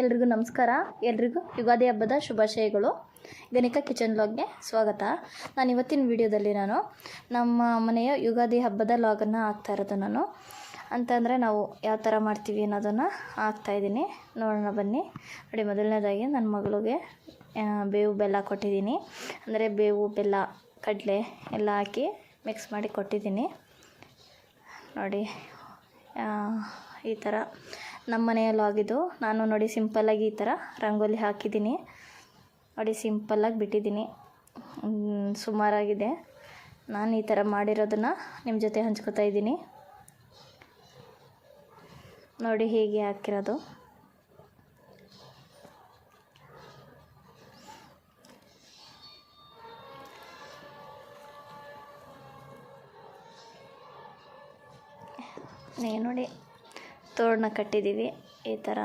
ಎಲ್ರಿಗೂ ನಮಸ್ಕಾರ. ಎಲ್ರಿಗೂ ಯುಗಾದಿ ಹಬ್ಬದ ಶುಭಾಶಯಗಳು. ಗಣಿಕಾ ಕಿಚನ್ ಲಾಗ್ಗೆ ಸ್ವಾಗತ. ನಾನು ಇವತ್ತಿನ ವಿಡಿಯೋದಲ್ಲಿ ನಾನು ನಮ್ಮ ಮನೆಯ ಯುಗಾದಿ ಹಬ್ಬದ ಲಾಗನ್ನು ಹಾಕ್ತಾ ಇರೋದು ನಾನು. ಅಂತಂದರೆ ನಾವು ಯಾವ ಥರ ಮಾಡ್ತೀವಿ ಅನ್ನೋದನ್ನು ಹಾಕ್ತಾಯಿದ್ದೀನಿ ನೋಡೋಣ ಬನ್ನಿ. ನೋಡಿ, ಮೊದಲನೇದಾಗಿ ನನ್ನ ಮಗಳಿಗೆ ಬೇವು ಬೆಲ್ಲ ಕೊಟ್ಟಿದ್ದೀನಿ. ಅಂದರೆ ಬೇವು, ಬೆಲ್ಲ, ಕಡಲೆ ಎಲ್ಲ ಹಾಕಿ ಮಿಕ್ಸ್ ಮಾಡಿ ಕೊಟ್ಟಿದ್ದೀನಿ. ನೋಡಿ ಈ ಥರ ನಮ್ಮ ಮನೆಯಲ್ಲೂ ಆಗಿದ್ದು. ನಾನು ನೋಡಿ ಸಿಂಪಲ್ಲಾಗಿ ಈ ಥರ ರಂಗೋಲಿ ಹಾಕಿದ್ದೀನಿ. ನೋಡಿ ಸಿಂಪಲ್ಲಾಗಿ ಬಿಟ್ಟಿದ್ದೀನಿ. ಸುಮಾರಾಗಿದೆ. ನಾನು ಈ ಥರ ಮಾಡಿರೋದನ್ನು ನಿಮ್ಮ ಜೊತೆ ಹಂಚ್ಕೋತಾ ಇದ್ದೀನಿ. ನೋಡಿ ಹೀಗೆ ಹಾಕಿರೋದು. ನೋಡಿ. ತೋರಣ ಕಟ್ಟಿದ್ದೀವಿ ಈ ಥರ.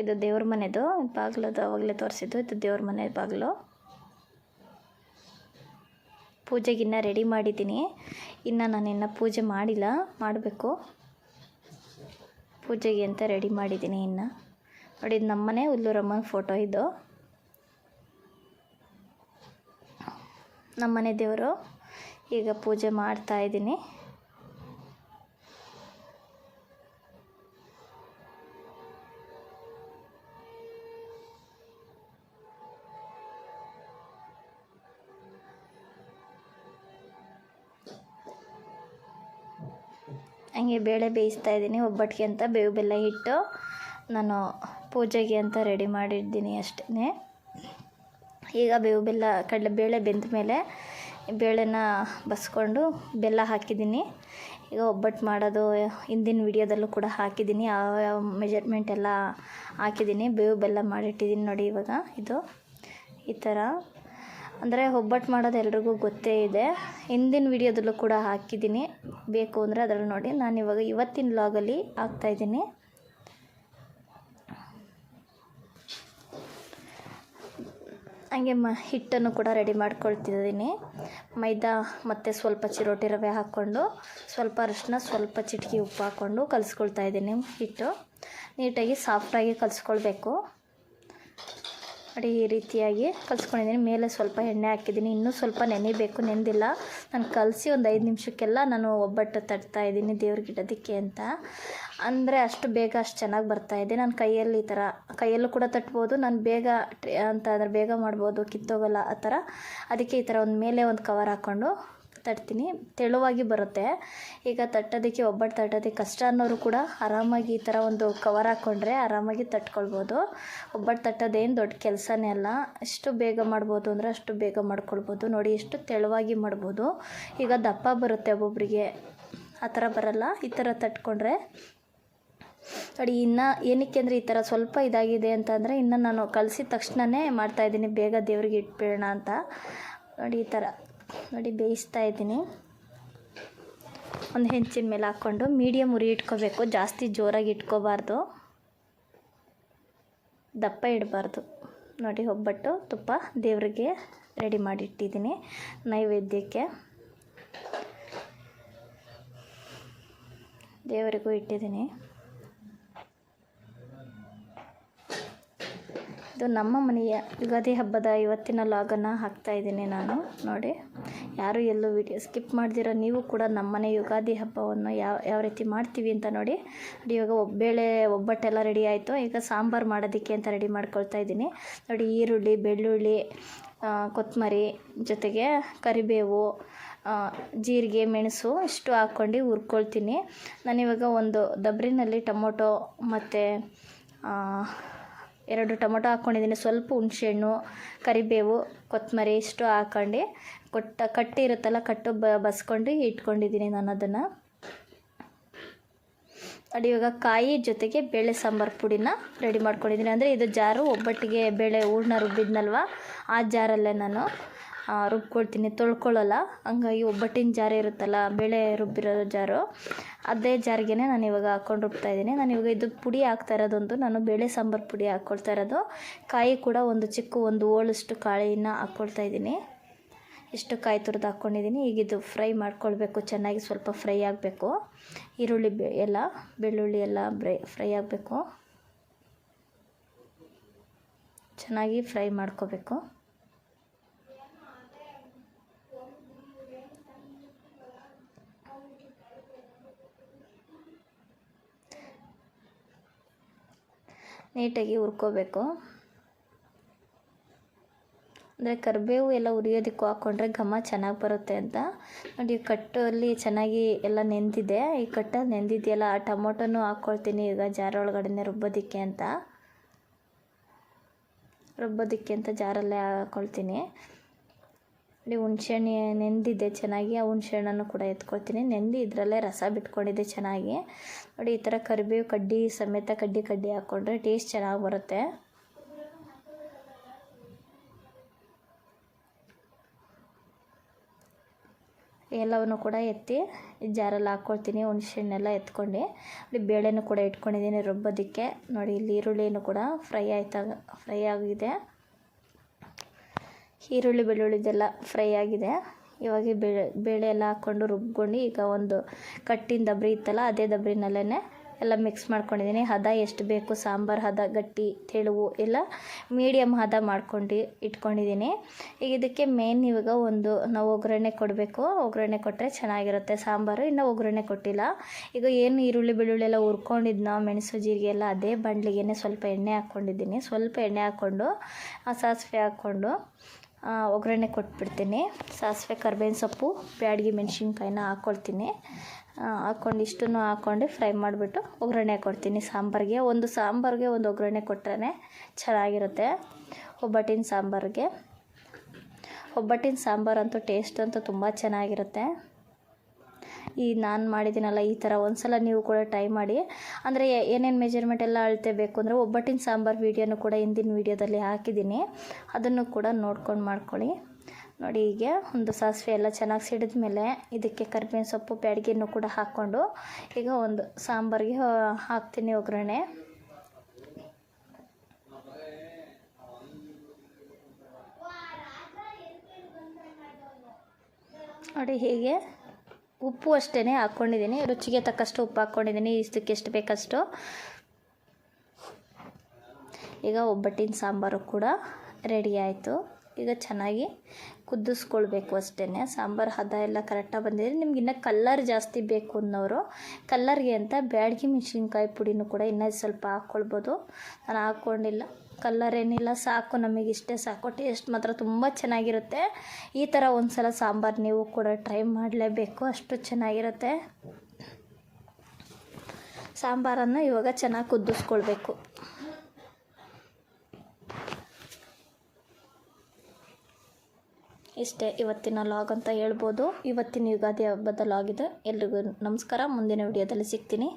ಇದು ದೇವ್ರ ಮನೆದು, ಬಾಗಿಲದು, ಅವಾಗಲೇ ತೋರಿಸಿದ್ದು ಇದು ದೇವ್ರ ಮನೆ ಬಾಗಿಲು. ಪೂಜೆಗಿನ್ನ ರೆಡಿ ಮಾಡಿದ್ದೀನಿ. ಇನ್ನು ನಾನು ಇನ್ನು ಪೂಜೆ ಮಾಡಿಲ್ಲ, ಮಾಡಬೇಕು. ಪೂಜೆಗೆ ಅಂತ ರೆಡಿ ಮಾಡಿದ್ದೀನಿ ಇನ್ನು. ನೋಡಿ, ಇದು ನಮ್ಮನೆ, ಹುಲ್ಲೂರಮ್ಮನ ಫೋಟೋ ಇದು. ನಮ್ಮನೆ ದೇವರು ಈಗ ಪೂಜೆ ಮಾಡ್ತಾ ಇದ್ದೀನಿ. ಹಂಗೆ ಬೇಳೆ ಬೇಯಿಸ್ತಾ ಇದ್ದೀನಿ, ಒಬ್ಬಟ್ಟಿಗೆ ಅಂತ ಬೇವು ಬೆಲ್ಲ ಇಟ್ಟು ನಾನು ಪೂಜೆಗೆ ಅಂತ ರೆಡಿ ಮಾಡಿದ್ದೀನಿ ಅಷ್ಟೇ ಈಗ ಬೇವು ಬೆಲ್ಲ, ಕಡಲೆ ಬೇಳೆ ಬೆಂದ ಮೇಲೆ ಬೇಳೆನ ಬಸ್ಕೊಂಡು ಬೆಲ್ಲ ಹಾಕಿದ್ದೀನಿ. ಈಗ ಒಬ್ಬಟ್ಟು ಮಾಡೋದು, ಹಿಂದಿನ ವಿಡಿಯೋದಲ್ಲೂ ಕೂಡ ಹಾಕಿದ್ದೀನಿ. ಯಾವ ಯಾವ ಮೆಜರ್ಮೆಂಟ್ ಎಲ್ಲ ಹಾಕಿದ್ದೀನಿ, ಬೇವು ಬೆಲ್ಲ ಮಾಡಿಟ್ಟಿದ್ದೀನಿ ನೋಡಿ ಇವಾಗ ಇದು. ಈ ಥರ. ಅಂದರೆ ಒಬ್ಬಟ್ಟು ಮಾಡೋದು ಎಲ್ರಿಗೂ ಗೊತ್ತೇ ಇದೆ. ಹಿಂದಿನ ವಿಡಿಯೋದಲ್ಲೂ ಕೂಡ ಹಾಕಿದ್ದೀನಿ. ಬೇಕು ಅಂದರೆ ಅದರಲ್ಲಿ ನೋಡಿ. ನಾನು ಇವಾಗ ಇವತ್ತಿನ ಲಾಗಲ್ಲಿ ಹಾಕ್ತಾಯಿದ್ದೀನಿ ಹಂಗೆ ಮ ಹಿಟ್ಟನ್ನು ಕೂಡ ರೆಡಿ ಮಾಡ್ಕೊಳ್ತಿದ್ದೀನಿ. ಮೈದಾ ಮತ್ತು ಸ್ವಲ್ಪ ಚಿರೋಟಿ ರವೆ ಹಾಕ್ಕೊಂಡು, ಸ್ವಲ್ಪ ಅರಿಶಿನ ಸ್ವಲ್ಪ ಚಿಟಕಿ ಉಪ್ಪು ಹಾಕ್ಕೊಂಡು ಕಲಿಸ್ಕೊಳ್ತಾ ಇದ್ದೀನಿ ಹಿಟ್ಟು. ನೀಟಾಗಿ ಸಾಫ್ಟಾಗಿ ಕಲಿಸ್ಕೊಳ್ಬೇಕು. ನೋಡಿ ಈ ರೀತಿಯಾಗಿ ಕಲಿಸ್ಕೊಂಡಿದ್ದೀನಿ. ಮೇಲೆ ಸ್ವಲ್ಪ ಎಣ್ಣೆ ಹಾಕಿದ್ದೀನಿ. ಇನ್ನೂ ಸ್ವಲ್ಪ ನೆನೆಯಬೇಕು ನೆನೆದಿಲ್ಲ ನಾನು ಕಲಸಿ ಒಂದು ಐದು ನಿಮಿಷಕ್ಕೆಲ್ಲ ನಾನು ಒಬ್ಬಟ್ಟು ತಡ್ತಾ ಇದ್ದೀನಿ ದೇವ್ರಿಗೆ ಇಡೋದಕ್ಕೆ ಅಂತ. ಅಂದರೆ ಅಷ್ಟು ಬೇಗ ಅಷ್ಟು ಚೆನ್ನಾಗಿ ಬರ್ತಾ ಇದೆ. ನಾನು ಕೈಯಲ್ಲಿ ಈ ಥರ ಕೈಯಲ್ಲೂ ಕೂಡ ತಟ್ಬೋದು. ನಾನು ಬೇಗ ಅಂತ ಅಂದರೆ ಬೇಗ ಮಾಡ್ಬೋದು, ಕಿತ್ತೋಗಲ್ಲ ಆ ಥರ ಅದಕ್ಕೆ ಈ ಥರ ಒಂದು ಮೇಲೆ ಒಂದು ಕವರ್ ಹಾಕ್ಕೊಂಡು ತಟ್ತೀನಿ ತೆಳುವಾಗಿ ಬರುತ್ತೆ. ಈಗ ತಟ್ಟೋದಕ್ಕೆ, ಒಬ್ಬಟ್ಟು ತಟ್ಟೋದಕ್ಕೆ ಕಷ್ಟ ಅನ್ನೋರು ಕೂಡ ಆರಾಮಾಗಿ ಈ ಥರ ಒಂದು ಕವರ್ ಹಾಕ್ಕೊಂಡ್ರೆ ಆರಾಮಾಗಿ ತಟ್ಕೊಳ್ಬೋದು. ಒಬ್ಬಟ್ಟು ತಟ್ಟೋದೇನು ದೊಡ್ಡ ಕೆಲಸನೇ ಅಲ್ಲ. ಎಷ್ಟು ಬೇಗ ಮಾಡ್ಬೋದು ಅಂದರೆ ಅಷ್ಟು ಬೇಗ ಮಾಡ್ಕೊಳ್ಬೋದು. ನೋಡಿ, ಎಷ್ಟು ತೆಳುವಾಗಿ ಮಾಡ್ಬೋದು. ಈಗ ದಪ್ಪ ಬರುತ್ತೆ ಒಬ್ಬೊಬ್ಬರಿಗೆ ಆ ಥರ ಬರಲ್ಲ. ಈ ಥರ ತಟ್ಕೊಂಡ್ರೆ. ನೋಡಿ, ಇನ್ನು ಏನಕ್ಕೆ ಅಂದರೆ ಈ ಥರ ಸ್ವಲ್ಪ ಇದಾಗಿದೆ ಅಂತಂದರೆ ಇನ್ನು ನಾನು ಕಲಸಿದ ತಕ್ಷಣವೇ ಮಾಡ್ತಾಯಿದ್ದೀನಿ ಬೇಗ ದೇವ್ರಿಗೆ ಇಟ್ಬಿಡೋಣ ಅಂತ. ನೋಡಿ, ಈ ಥರ. ನೋಡಿ ಬೇಯಿಸ್ತಾ ಇದ್ದೀನಿ. ಒಂದು ಹೆಂಚಿನ ಮೇಲೆ ಹಾಕ್ಕೊಂಡು ಮೀಡಿಯಮ್ ಉರಿ ಇಟ್ಕೋಬೇಕು. ಜಾಸ್ತಿ ಜೋರಾಗಿ ಇಟ್ಕೋಬಾರ್ದು. ದಪ್ಪ ಇಡಬಾರ್ದು. ನೋಡಿ, ಒಬ್ಬಟ್ಟು ತುಪ್ಪ ದೇವರಿಗೆ ರೆಡಿ ಮಾಡಿಟ್ಟಿದ್ದೀನಿ ನೈವೇದ್ಯಕ್ಕೆ. ದೇವರಿಗೂ ಇಟ್ಟಿದ್ದೀನಿ. ಇದು ನಮ್ಮ ಮನೆಯ ಯುಗಾದಿ ಹಬ್ಬದ ಇವತ್ತಿನ ಲಾಗನ್ನು ಹಾಕ್ತಾ ಇದ್ದೀನಿ ನಾನು. ನೋಡಿ, ಯಾರು ಎಲ್ಲೂ ವಿಡಿಯೋ ಸ್ಕಿಪ್ ಮಾಡ್ದಿರೋ ನೀವು ಕೂಡ ನಮ್ಮನೆ ಯುಗಾದಿ ಹಬ್ಬವನ್ನು ಯಾವ ಯಾವ ರೀತಿ ಮಾಡ್ತೀವಿ ಅಂತ ನೋಡಿ. ನೋಡಿ, ಇವಾಗ ಒಬ್ಬೇಳೆ ಒಬ್ಬಟ್ಟೆಲ್ಲ ರೆಡಿ ಆಯಿತು. ಈಗ ಸಾಂಬಾರು ಮಾಡೋದಕ್ಕೆ ಅಂತ ರೆಡಿ ಮಾಡ್ಕೊಳ್ತಾ ಇದ್ದೀನಿ. ನೋಡಿ, ಈರುಳ್ಳಿ, ಬೆಳ್ಳುಳ್ಳಿ ಕೊತ್ತಂಬರಿ ಜೊತೆಗೆ ಕರಿಬೇವು ಜೀರಿಗೆ, ಮೆಣಸು ಇಷ್ಟು ಹಾಕ್ಕೊಂಡು ಹುರ್ಕೊಳ್ತೀನಿ. ನಾನಿವಾಗ ಒಂದು ದಬ್ರಿನಲ್ಲಿ ಟೊಮೊಟೊ ಮತ್ತು ಎರಡು ಟೊಮೊಟೊ ಹಾಕ್ಕೊಂಡಿದ್ದೀನಿ. ಸ್ವಲ್ಪ ಹುಣಸೆಹಣ್ಣು, ಕರಿಬೇವು, ಕೊತ್ತಂಬರಿ ಇಷ್ಟು ಹಾಕ್ಕೊಂಡು ಕೊಟ್ಟ ಕಟ್ಟಿ ಇರುತ್ತಲ್ಲ, ಕಟ್ಟು ಬ ಬಸ್ಕೊಂಡು ಇಟ್ಕೊಂಡಿದ್ದೀನಿ ನಾನು ಅದನ್ನು. ನೋಡಿ ಕಾಯಿ ಜೊತೆಗೆ ಬೇಳೆ ಸಾಂಬಾರು ಪುಡಿನ ರೆಡಿ ಮಾಡ್ಕೊಂಡಿದ್ದೀನಿ. ಅಂದರೆ ಇದು ಜಾರು ಒಬ್ಬಟ್ಟಿಗೆ ಬೇಳೆ ಹೂರ್ಣ ರುಬ್ಬಿದ್ನಲ್ವ? ಆ ಜಾರಲ್ಲೇ ನಾನು ರುಬ್ಕೊಳ್ತೀನಿ. ತೊಳ್ಕೊಳ್ಳಲ್ಲ. ಹಂಗಾಗಿ ಒಬ್ಬಟ್ಟಿನ ಜಾರು ಇರುತ್ತಲ್ಲ, ಬೇಳೆ ರುಬ್ಬಿರೋ ಜಾರು, ಅದೇ ಜಾರಿಗೆ ನಾನು ಇವಾಗ ಹಾಕ್ಕೊಂಡು ರುಬ್ತಾ ಇದ್ದೀನಿ. ನಾನು ಇವಾಗ ಇದು ಪುಡಿ ಹಾಕ್ತಾ ಇರೋದೊಂದು. ನಾನು ಬೇಳೆ ಸಾಂಬಾರು ಪುಡಿ ಹಾಕ್ಕೊಳ್ತಾ ಇರೋದು. ಕಾಯಿ ಕೂಡ ಒಂದು ಚಿಕ್ಕ ಒಂದು ಓಳಷ್ಟು ಕಾಳಿನ ಹಾಕ್ಕೊಳ್ತಾ ಇದ್ದೀನಿ. ಇಷ್ಟು ಕಾಯಿ ತುರಿದು ಹಾಕ್ಕೊಂಡಿದ್ದೀನಿ. ಈಗ ಇದು ಫ್ರೈ ಮಾಡ್ಕೊಳ್ಬೇಕು. ಚೆನ್ನಾಗಿ ಸ್ವಲ್ಪ ಫ್ರೈ ಆಗಬೇಕು. ಈರುಳ್ಳಿ ಬೆ, ಎಲ್ಲ, ಬೆಳ್ಳುಳ್ಳಿ ಎಲ್ಲ ಬ್ರೈ, ಫ್ರೈ ಆಗಬೇಕು. ಚೆನ್ನಾಗಿ ಫ್ರೈ ಮಾಡ್ಕೋಬೇಕು. ನೀಟಾಗಿ ಹುರ್ಕೋಬೇಕು. ಅಂದರೆ ಕರಿಬೇವು ಎಲ್ಲ ಉರಿಯೋದಕ್ಕೂ ಹಾಕ್ಕೊಂಡ್ರೆ ಘಮ ಚೆನ್ನಾಗಿ ಬರುತ್ತೆ ಅಂತ. ನೋಡಿ ಕಟ್ಟಲ್ಲಿ ಚೆನ್ನಾಗಿ ಎಲ್ಲ ನೆಂದಿದೆ. ಈ ಕಟ್ಟ ನೆಂದಿದೆಯಲ್ಲ, ಆ ಟೊಮೊಟೊನೂ ಹಾಕ್ಕೊಳ್ತೀನಿ ಈಗ ಜಾರ ಒಳಗಡೆ ರುಬ್ಬೋದಕ್ಕೆ ಅಂತ. ರುಬ್ಬೋದಕ್ಕೆ ಅಂತ ಜಾರಲ್ಲೇ ಹಾಕ್ಕೊಳ್ತೀನಿ ನೋಡಿ ಹುಣ್ಸೆಹಣ್ಣು ನೆಂದಿದೆ ಚೆನ್ನಾಗಿ, ಆ ಹುಣ್ಸೆಹಣ್ಣನ್ನು ಕೂಡ ಎತ್ಕೊಳ್ತೀನಿ. ನೆಂದಿ ಇದರಲ್ಲೇ ರಸ ಬಿಟ್ಕೊಂಡಿದ್ದೆ ಚೆನ್ನಾಗಿ. ನೋಡಿ, ಈ ಥರ ಕರಿಬೇವು ಕಡ್ಡಿ ಸಮೇತ ಕಡ್ಡಿ ಕಡ್ಡಿ ಹಾಕ್ಕೊಂಡ್ರೆ ಟೇಸ್ಟ್ ಚೆನ್ನಾಗಿ ಬರುತ್ತೆ. ಎಲ್ಲವನ್ನು ಕೂಡ ಎತ್ತಿ ಜಾರಲ್ಲಿ ಹಾಕ್ಕೊಳ್ತೀನಿ ಹುಣ್ಸೆಹಣ್ಣೆಲ್ಲ ಎತ್ಕೊಂಡು. ಬೇಳೆನೂ ಕೂಡ ಇಟ್ಕೊಂಡಿದ್ದೀನಿ ರುಬ್ಬೋದಕ್ಕೆ. ನೋಡಿ, ಇಲ್ಲಿ ಈರುಳ್ಳಿನೂ ಕೂಡ ಫ್ರೈ ಆಯ್ತಾಗ, ಫ್ರೈ ಆಗಿದೆ. ಈರುಳ್ಳಿ ಬೆಳ್ಳುಳ್ಳಿದೆಲ್ಲ ಫ್ರೈ ಆಗಿದೆ. ಇವಾಗ ಬೇಳೆ ಬೇಳೆ ಎಲ್ಲ ಹಾಕ್ಕೊಂಡು ರುಬ್ಕೊಂಡು ಈಗ ಒಂದು ಕಟ್ಟಿನ ದಬ್ರಿ ಇತ್ತಲ್ಲ, ಅದೇ ದಬ್ರಿನಲ್ಲೇ ಎಲ್ಲ ಮಿಕ್ಸ್ ಮಾಡ್ಕೊಂಡಿದ್ದೀನಿ. ಹದ ಎಷ್ಟು ಬೇಕು, ಸಾಂಬಾರು ಹದ, ಗಟ್ಟಿ, ತೆಳುವು ಎಲ್ಲ ಮೀಡಿಯಮ್ ಹದ ಮಾಡ್ಕೊಂಡು ಇಟ್ಕೊಂಡಿದ್ದೀನಿ. ಈಗ ಇದಕ್ಕೆ ಮೇನ್ ಇವಾಗ ಒಂದು ನಾವು ಒಗ್ಗರಣೆ ಕೊಡಬೇಕು. ಒಗ್ಗರಣೆ ಕೊಟ್ಟರೆ ಚೆನ್ನಾಗಿರುತ್ತೆ ಸಾಂಬಾರು. ಇನ್ನೂ ಒಗ್ಗರಣೆ ಕೊಟ್ಟಿಲ್ಲ. ಈಗ ಏನು ಈರುಳ್ಳಿ ಬೆಳ್ಳುಳ್ಳಿ ಎಲ್ಲ ಹುರ್ಕೊಂಡಿದ್ನ, ಮೆಣಸು, ಜೀರಿಗೆ ಎಲ್ಲ ಅದೇ ಬಂಡ್ಲಿಗೆ ಸ್ವಲ್ಪ ಎಣ್ಣೆ ಹಾಕ್ಕೊಂಡಿದ್ದೀನಿ ಸ್ವಲ್ಪ ಎಣ್ಣೆ ಹಾಕ್ಕೊಂಡು ಆ ಸಾಸಿವೆ ಹಾಕ್ಕೊಂಡು ಒಗ್ಗರಣೆ ಕೊಟ್ಬಿಡ್ತೀನಿ. ಸಾಸಿವೆ, ಕರ್ಬೇವಿನ ಸೊಪ್ಪು, ಬ್ಯಾಡಗಿ ಮೆಣಸಿನ್ಕಾಯಿನ ಹಾಕ್ಕೊಳ್ತೀನಿ ಹಾಕ್ಕೊಂಡು ಇಷ್ಟನ್ನು ಹಾಕ್ಕೊಂಡು ಫ್ರೈ ಮಾಡಿಬಿಟ್ಟು ಒಗ್ಗರಣೆ ಕೊಡ್ತೀನಿ. ಸಾಂಬಾರಿಗೆ ಒಂದು ಸಾಂಬಾರಿಗೆ ಒಂದು ಒಗ್ಗರಣೆ ಕೊಟ್ರೆ ಚೆನ್ನಾಗಿರುತ್ತೆ ಒಬ್ಬಟ್ಟಿನ ಸಾಂಬಾರಿಗೆ. ಒಬ್ಬಟ್ಟಿನ ಸಾಂಬಾರಂತೂ ಟೇಸ್ಟ್ ಅಂತೂ ತುಂಬ ಚೆನ್ನಾಗಿರುತ್ತೆ. ಈ ನಾನು ಮಾಡಿದ್ದೀನಲ್ಲ, ಈ ಥರ ಒಂದ್ಸಲ ನೀವು ಕೂಡ ಟ್ರೈ ಮಾಡಿ. ಅಂದರೆ ಏನೇನು ಮೆಜರ್ಮೆಂಟ್ ಎಲ್ಲ ಅಳತೆ ಬೇಕು ಅಂದರೆ ಒಬ್ಬಟ್ಟಿನ ಸಾಂಬಾರು ವೀಡಿಯೋನು ಕೂಡ ಹಿಂದಿನ ವೀಡಿಯೋದಲ್ಲಿ ಹಾಕಿದ್ದೀನಿ. ಅದನ್ನು ಕೂಡ ನೋಡ್ಕೊಂಡು ಮಾಡ್ಕೊಳ್ಳಿ. ನೋಡಿ, ಹೀಗೆ ಒಂದು ಸಾಸಿವೆ ಎಲ್ಲ ಚೆನ್ನಾಗಿ ಸಿಡಿದ ಮೇಲೆ ಇದಕ್ಕೆ ಕರಿಬೇವಿನ ಸೊಪ್ಪು, ಬ್ಯಾಡಿಗೆಯನ್ನು ಕೂಡ ಹಾಕ್ಕೊಂಡು ಈಗ ಒಂದು ಸಾಂಬಾರಿಗೆ ಹಾಕ್ತೀನಿ ಒಗ್ಗರಣೆ. ನೋಡಿ, ಹೀಗೆ ಉಪ್ಪು ಅಷ್ಟೇ ಹಾಕ್ಕೊಂಡಿದ್ದೀನಿ. ರುಚಿಗೆ ತಕ್ಕಷ್ಟು ಉಪ್ಪು ಹಾಕ್ಕೊಂಡಿದ್ದೀನಿ. ಇಷ್ಟಕ್ಕೆ ಎಷ್ಟು ಬೇಕಷ್ಟು. ಈಗ ಒಬ್ಬಟ್ಟಿನ ಸಾಂಬಾರು ಕೂಡ ರೆಡಿ ಆಯಿತು. ಈಗ ಚೆನ್ನಾಗಿ ಕುದಿಸ್ಕೊಳ್ಬೇಕು ಅಷ್ಟೇ ಸಾಂಬಾರು ಹದ ಎಲ್ಲ ಕರೆಕ್ಟಾಗಿ ಬಂದಿದೆ. ನಿಮ್ಗೆ ಇನ್ನೂ ಕಲ್ಲರ್ ಜಾಸ್ತಿ ಬೇಕು ಅನ್ನೋರು ಕಲ್ಲರ್ಗೆ ಅಂತ ಬ್ಯಾಡಗಿ ಮೆಣಸಿನ್ಕಾಯಿ ಪುಡಿನೂ ಕೂಡ ಇನ್ನೂ ಸ್ವಲ್ಪ ಹಾಕ್ಕೊಳ್ಬೋದು. ನಾನು ಹಾಕ್ಕೊಂಡಿಲ್ಲ. ಕಲ್ಲರ್ ಏನಿಲ್ಲ, ಸಾಕು, ನಮಗೆ ಇಷ್ಟೇ ಸಾಕು. ಟೇಸ್ಟ್ ಮಾತ್ರ ತುಂಬ ಚೆನ್ನಾಗಿರುತ್ತೆ. ಈ ಥರ ಒಂದು ಸಲ ಸಾಂಬಾರು ನೀವು ಕೂಡ ಟ್ರೈ ಮಾಡಲೇಬೇಕು, ಅಷ್ಟು ಚೆನ್ನಾಗಿರುತ್ತೆ. ಸಾಂಬಾರನ್ನು ಇವಾಗ ಚೆನ್ನಾಗಿ ಕುದ್ದಿಸ್ಕೊಳ್ಬೇಕು ಇಷ್ಟೇ, ಇವತ್ತಿನ ಲಾಗ್ ಅಂತ ಹೇಳ್ಬೋದು. ಇವತ್ತಿನ ಯುಗಾದಿ ಹಬ್ಬದ ಲಾಗಿದೆ ಎಲ್ರಿಗೂ ನಮಸ್ಕಾರ. ಮುಂದಿನ ವಿಡಿಯೋದಲ್ಲಿ ಸಿಗ್ತೀನಿ.